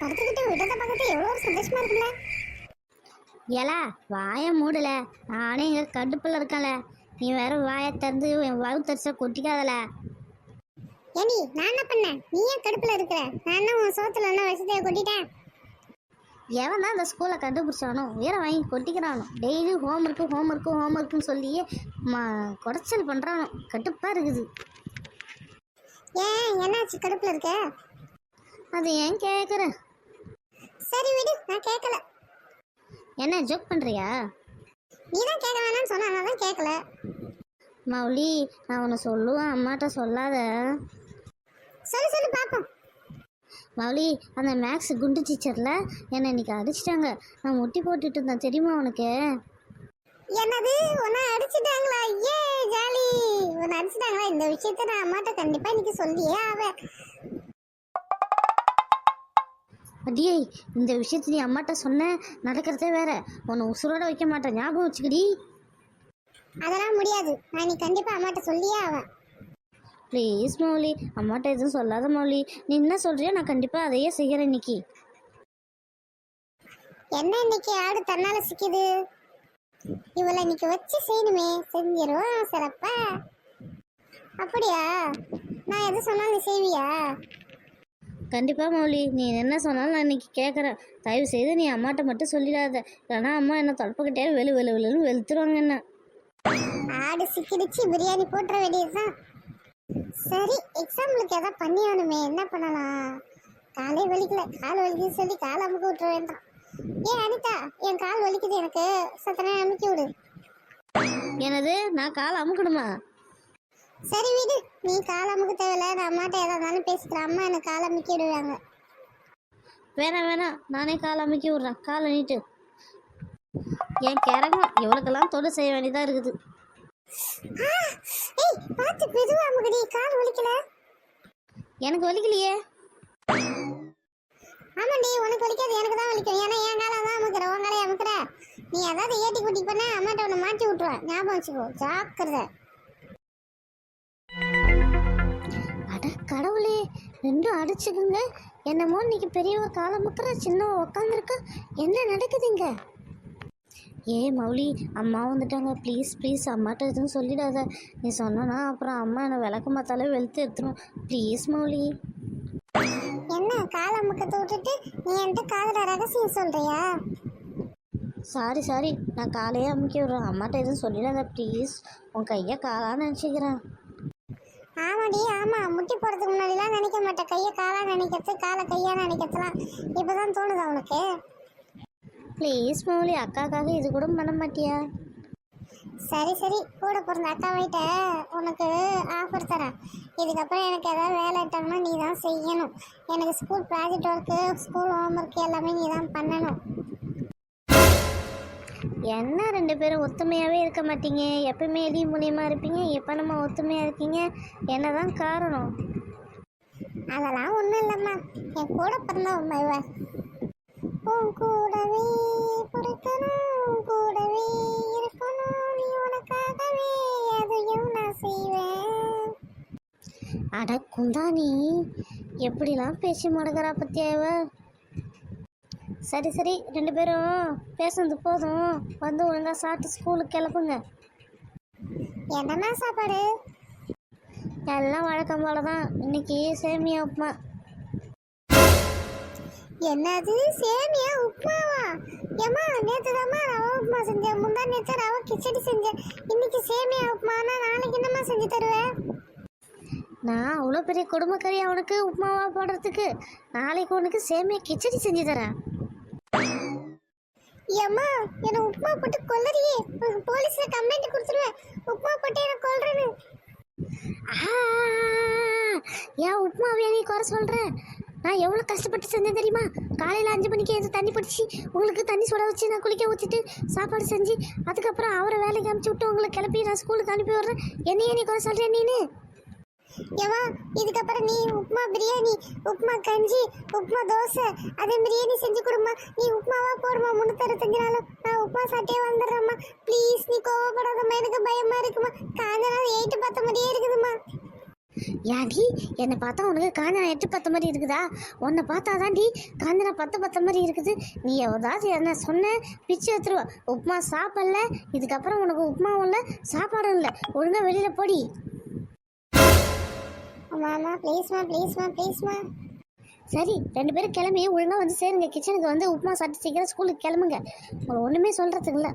படுத்துக்கிட்டு விட்டத பார்க்கறது எவ்வளோ சந்தோஷமா இருக்குல்ல ஏலா வாயை மூடல. நானே இங்கே கடுப்பில் இருக்கேன்ல. நீ வேற வாயை திறந்து என் வகுத்தரிசை கொட்டிக்காதல. ஏண்டி நான் என்ன பண்ணேன்? நீ ஏன் கடுப்புல இருக்கிற? நான் என்ன உன் சோத்துல என்ன விஷயத்தைய கொட்டிட்டேன். எவன் தான் அந்த ஸ்கூலை கண்டுபிடிச்சானோ உயர வாங்கி கொட்டிக்கிறானோ. Daily home work home work home ஒர்க்குன்னு சொல்லியே மா குடைச்சல் பண்ணுறானோ கடுப்பாக இருக்குது. ஏன் என்னாச்சு? கடுப்புல இருக்க? அது ஏன் கேட்குறேன் சரி விடு நான் கேட்கல என்ன ஜோக் பண்ணுறியா நீ தான் கேட்க வேணாம்னு சொன்ன தான் கேட்கல மௌலி நான் உன்னை சொல்லுவேன் அம்மாட்ட சொல்லாத. சொல்லு சொல்லு பாப்போம். மௌலி அந்த மேக்ஸ் குண்டு டீச்சரில் என்னை இன்னைக்கு அடிச்சிட்டாங்க. நான் முட்டி போட்டுட்டு இருந்தேன் தெரியுமா உனக்கு? என்னது? உன்னை அடிச்சிட்டாங்களா? ஏ ஜாலி. உன்னை அடிச்சிட்டாங்களா? இந்த விஷயத்த நான் அம்மாட்ட கண்டிப்பா இன்னைக்கு சொல்லியே ஆவேன். அடியே இந்த விஷயத்தை நீ அம்மாட்ட சொன்ன நடக்கிறதே வேற. உன்னை உசுரோட வைக்க மாட்டேன். ஞாபகம் வச்சுக்கடி. அதெல்லாம் முடியாது. நான் நீ கண்டிப்பா அம்மாட்ட சொல்லியே ஆவேன். ப்ளீஸ் மௌலி. அம்மாட்ட எதுவும் சொல்லாத மௌலி. நீ என்ன சொல்றியோ நான் கண்டிப்பாக அதையே செய்கிறேன் இன்னைக்கு. என்ன இன்னைக்கு ஆடு தன்னால சிக்குது? இவளை இன்னைக்கு வச்சு செய்யணுமே. செஞ்சிருவோம் சிறப்பா. அப்படியா? நான் எது சொன்னாலும் நீ செய்வியா? கண்டிப்பாக மௌலி நீ என்ன சொன்னாலும் நான் இன்னைக்கு கேட்குறேன் தயவு செய்து நீ அம்மாட்ட மட்டும் சொல்லிடாத. இல்லைன்னா அம்மா என்ன தொடப்பக்கிட்டே வெளு வெளு வெளுன்னு வெளுத்துருவாங்க என்ன. ஆடு சிக்கிடுச்சு பிரியாணி போட்டுற வேண்டியதுதான். சரி எக்ஸாம்பிளுக்கு எதாவது பண்ணி ஆகணுமே என்ன பண்ணலாம்? காலே வலிக்கல. கால் வலிக்குது சொல்லி கால் அமுக்க விட்டுற வேண்டாம். ஏன் அனிதா என் கால் வலிக்குது எனக்கு. சத்தனை அமுக்கி விடு. எனது நான் கால் அமுக்கணுமா? சரி விடு. நீ கால் அமுக்க தேவையில்ல. நான் அம்மாட்ட எதா இருந்தாலும் பேசிக்கிறேன். அம்மா எனக்கு கால் அமுக்கி விடுவாங்க வேணாம் வேணாம். நானே கால் அமுக்கி விட்றேன். காலை நீட்டு. என் கிறங்கம் இவளுக்கெல்லாம் தொடு செய்ய வேண்டியதாக இருக்குது. ஆ, ஏய் பார்த்து மெதுவா அமுக்கடி கால் வலிக்கல எனக்கு வலிக்கலையே ஆமாண்டி உனக்கு வலிக்காது எனக்கு தான் வலிக்கும் ஏன்னா என் காலை தான் அமுக்குற. உன் காலையை அமுக்குற. நீ ஏதாவது ஏட்டி குட்டி பண்ண அம்மாட்ட உன்னை மாட்டி விட்டுருவேன். ஞாபகம் வச்சுக்கோ. ஜாக்கிரதை. கடவுளே ரெண்டும் அடிச்சுக்குங்க. என்னமோ இன்னைக்கு பெரியவ காலம் முக்கிற சின்னவ உக்காந்துருக்கா. என்ன நடக்குதுங்க? ஏ மௌலி அம்மா வந்துட்டாங்க. ப்ளீஸ் ப்ளீஸ் அம்மாட்ட எதுவும் சொல்லிடாத. நீ சொன்னா அப்புறம் அம்மா என்னை விளக்கு மாத்தாலே வெளுத்து எடுத்துரும். ப்ளீஸ் மௌலி. என்ன கால் அமுக்கத்தை விட்டுட்டு நீ என்கிட்ட காதுல ரகசியம் சொல்றியா? சாரி சாரி நான் காலையே அமுக்கி விட்றேன். அம்மாட்ட எதுவும் சொல்லிடாத. ப்ளீஸ் உன் கையை காலான்னு நினச்சிக்கிறேன். ஆமாடி ஆமா. முட்டி போறதுக்கு முன்னாடிலாம் நினைக்க மாட்டேன். கையை காலா நினைக்கிறது காலை கையா நினைக்கிறதுலாம். இப்பதான் தோணுதா உனக்கு? ப்ளீஸ் மௌலி அக்காக்காக இது கூட பண்ண மாட்டியா? சரி சரி. கூட பிறந்த அக்கா வீட்ட உனக்கு ஆஃபர் தரேன். இதுக்கப்புறம் எனக்கு ஏதாவது வேலை இட்டாங்கன்னா நீ தான் செய்யணும். எனக்கு school project work school home work எல்லாமே நீ தான் பண்ணணும். என்ன ரெண்டு பேரும் ஒத்துமையாகவே இருக்க மாட்டீங்க? எப்பவுமே எலி மூலியமாக இருப்பீங்க. எப்போ நம்ம ஒத்துமையாக இருக்கீங்க? என்னதான் காரணம்? அதெல்லாம் ஒன்றும் இல்லைம்மா. என் கூட பிறந்தவன் உண்மை உன் கூடவே பிறக்கணும் கூடவே இருக்கணும். நீ உனக்காகவே அதையும் நான் செய்வேன். அட குந்தானி எப்படிலாம் பேசி முடக்கிறா பத்தியா சரி சரி. ரெண்டு பேரும் பேசுனது போதும். வந்து ஒழுங்கா சாப்பிட்டு ஸ்கூலுக்கு கிளப்புங்க என்னம்மா சாப்பாடு? எல்லாம் வழக்கம் போல தான் இன்னைக்கு சேமியா உப்புமா. என்னது? சேமியா உப்புமாவா? ஏம்மா நேற்று தாம்மா ரவா உப்புமா செஞ்சேன். முந்தா நேற்று ரவா கிச்சடி செஞ்சேன். இன்னைக்கு சேமியா உப்புமானா நாளைக்கு என்னம்மா செஞ்சு தருவேன் நான் அவ்வளோ பெரிய குடும்பக்கறி அவனுக்கு உப்புமாவா போடுறதுக்கு? நாளைக்கு உனக்கு சேமியா கிச்சடி செஞ்சு தரேன். ஏம்மா என்ன உப்புமா போட்டு கொல்லறியே. போலீஸ்ல கம்ப்ளைண்ட் கொடுத்துருவேன். உப்புமா போட்டு என்ன கொல்றேன்னு. ஏன் உப்புமாவே நீ குறை சொல்ற? நான் எவ்வளோ கஷ்டப்பட்டு செஞ்சேன் தெரியுமா? காலையில் அஞ்சு மணிக்கு எழுந்து தண்ணி பிடிச்சி உங்களுக்கு தண்ணி சுட வச்சு நான் குளிக்க ஊற்றிட்டு சாப்பாடு செஞ்சு அதுக்கப்புறம் அவரை வேலைக்கு அமைச்சி விட்டு உங்களை கிளப்பி நான் ஸ்கூலுக்கு அனுப்பி விட்றேன். என்னையே நீ குறை சொல்கிறேன் நீனு? ஏவா இதுக்கப்புறம் நீ உப்புமா பிரியாணி உப்புமா கஞ்சி உப்புமா தோசை அதே பிரியாணி செஞ்சு கொடுமா நீ உப்புமாவா போடுமா முன்னூத்தறுபத்தஞ்சு நாளும். நான் உப்புமா சாப்பிட்டே வந்துடுறேம்மா. ப்ளீஸ் நீ கோவப்படாதம்மா எனக்கு பயமா இருக்குமா காஞ்ச நாள் எயிட்டு பத்த மாதிரியே இருக்குதும்மா. ஏன்டி என்னை பார்த்தா உனக்கு காஞ்சனா எட்டு பத்த மாதிரி இருக்குதா? உன்னை பார்த்தா தான்டி காஞ்சனா பத்து பத்த மாதிரி இருக்குது. நீ ஏதாச்சும் என்ன சொன்ன பிச்சு எடுத்துருவ. உப்புமா சாப்பிடல இதுக்கப்புறம் உனக்கு உப்புமாவும் இல்லை சாப்பாடும் இல்லை. ஒழுங்கா வெளியில் போடி. அம்மா ப்ளீஸ்மா ப்ளீஸ்மா ப்ளீஸ்மா சரி ரெண்டு பேரும் கிளம்பி ஒழுங்கா வந்து சேருங்க. கிச்சனுக்கு வந்து உப்புமா சாப்பிட்டு சீக்கிரம் ஸ்கூலுக்கு கிளம்புங்க. உங்களை ஒன்றுமே சொல்கிறதுக்கு இல்லை.